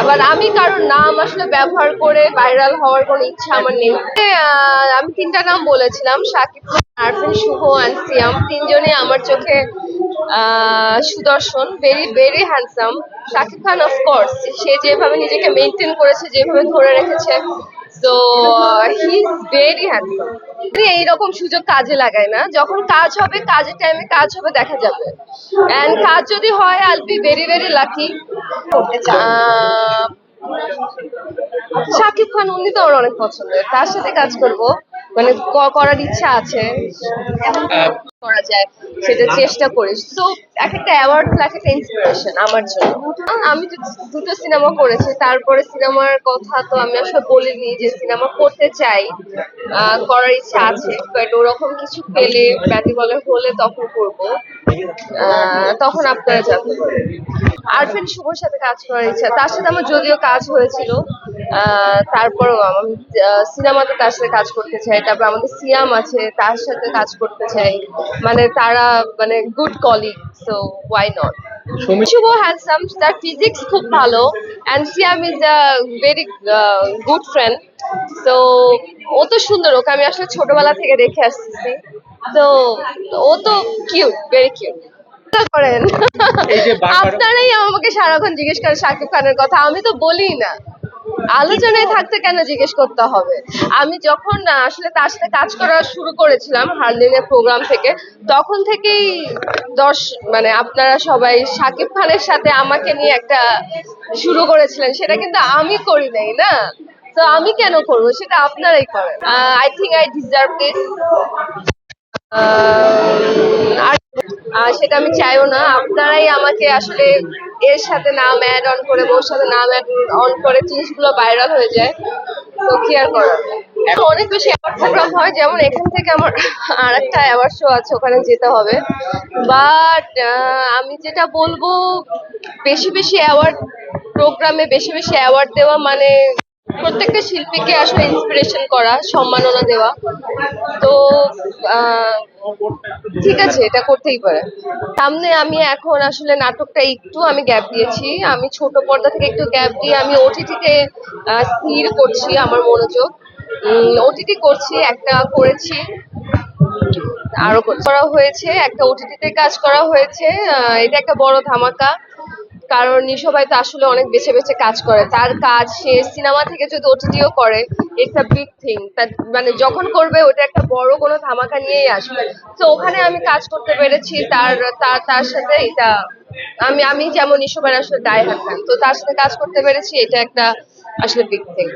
আবার আমি কারোর নাম আসলে ব্যবহার করে ভাইরাল হওয়ার কোনো ইচ্ছা আমার নেই। আমি তিনটা নাম বলেছিলাম শাকিব খান, আরফিন, শুভ অ্যান্ড সিয়াম। তিনজনে আমার চোখে সুদর্শন very very handsome Shakib Khan of course সে যেভাবে নিজেকে মেনটেন করেছে, যেভাবে ধরে রেখেছে তো হি ইজ ভেরি হ্যান্ডসাম এইরকম সুযোগ কাজে লাগায় না। যখন কাজ হবে, কাজের টাইমে কাজ হবে, দেখা যাবে। অ্যান্ড কাজ যদি হয় I'll be very very lucky Shakib Khan, উনি তো আমার অনেক পছন্দের। তার সাথে কাজ করব। মানে করার ইচ্ছা আছে। করা যায়, সেটা চেষ্টা করি। তো এক একটা অ্যাওয়ার্ড এক একটা ইন্সপিরেশন আমার জন্য। আমি দুটো সিনেমা করেছি, তারপরে সিনেমার কথা তো আমি আসলে বলিনি যে সিনেমা করতে চাই করার ইচ্ছা আছে। বাট ওরকম কিছু পেলে ব্যাটি বলে হলে তখন করব। তখন আপনারা পারবেন। আরফিন শুভর সাথে কাজ করার ইচ্ছা, তার সাথে আমার যদিও কাজ হয়েছিল তারপরেও আমি সিনেমাতে তার সাথে কাজ করতে চাই। তারপর আমাদের সিয়াম আছে, তার সাথে কাজ করতে চাই। মানে তারা মানে good colleague so why not Shuvo handsome তার ফিজিক্স খুব ভালো and Siam is a very good friend তো ও তো সুন্দর ওকে আমি আসলে ছোটবেলা থেকে দেখে আসতেছি তো ও তো কিউট ভেরি কিউট করেন। আপনারাই আমাকে সারাক্ষণ জিজ্ঞেস করেন শাকিব খানের কথা আমি তো বলি না। আলোচনায় থাকতে কেন জিজ্ঞেস করতে হবে? আমি যখন আসলে তার সাথে কাজ করা শুরু করেছিলাম হার্লিনের প্রোগ্রাম থেকে, তখন থেকেই দশ মানে আপনারা সবাই শাকিব খানের সাথে আমাকে নিয়ে একটা শুরু করেছিলেন। সেটা কিন্তু আমি করি নাই, না? তো আমি কেন করব? সেটা আপনারাই করেন। I think I deserve this আর সেটা আমি চাইও না। আপনারাই আমাকে আসলে এর সাথে নাম অ্যাড অন করে, বউর সাথে নাম অ্যাড অন করে জিনিসগুলো ভাইরাল হয়ে যায়। তো কি আর করার? অনেক বেশি অ্যাওয়ার্ড প্রোগ্রাম হয়, যেমন এখান থেকে আমার আর একটা অ্যাওয়ার্ড শো আছে, ওখানে যেতে হবে। বাট আমি যেটা বলব, বেশি বেশি অ্যাওয়ার্ড প্রোগ্রামে বেশি বেশি অ্যাওয়ার্ড দেওয়া মানে প্রত্যেকটা শিল্পীকে আসলে ইন্সপিরেশন করা, সম্মাননা দেওয়া। তো ঠিক আছে, এটা করতেই পারে। সামনে আমি এখন আসলে নাটকটা একটু আমি গ্যাপ দিয়েছি। আমি ছোট পর্দা থেকে একটু গ্যাপ দিয়ে আমি ওটিটিতে স্থির করছি আমার মনোযোগ। ওটিটি করছি, একটা করেছি, আরও করা হয়েছে, একটা ওটিটিতে কাজ করা হয়েছে। এটা একটা বড় ধামাকা। কারণ নিশোভাই তো আসলে অনেক বেছে বেছে কাজ করে। তার কাজ সে সিনেমা থেকে যদি ওটিটিও করে ইটস আ বিগ থিং মানে যখন করবে, ওটা একটা বড় কোনো ধামাকা নিয়েই আসবে। তো ওখানে আমি কাজ করতে পেরেছি, তার তার সাথে এটা, আমি আমি যেমন নিশোভাই আসলে ডাই হাত তো তার সাথে কাজ করতে পেরেছি, এটা একটা আসলে বিগ থিং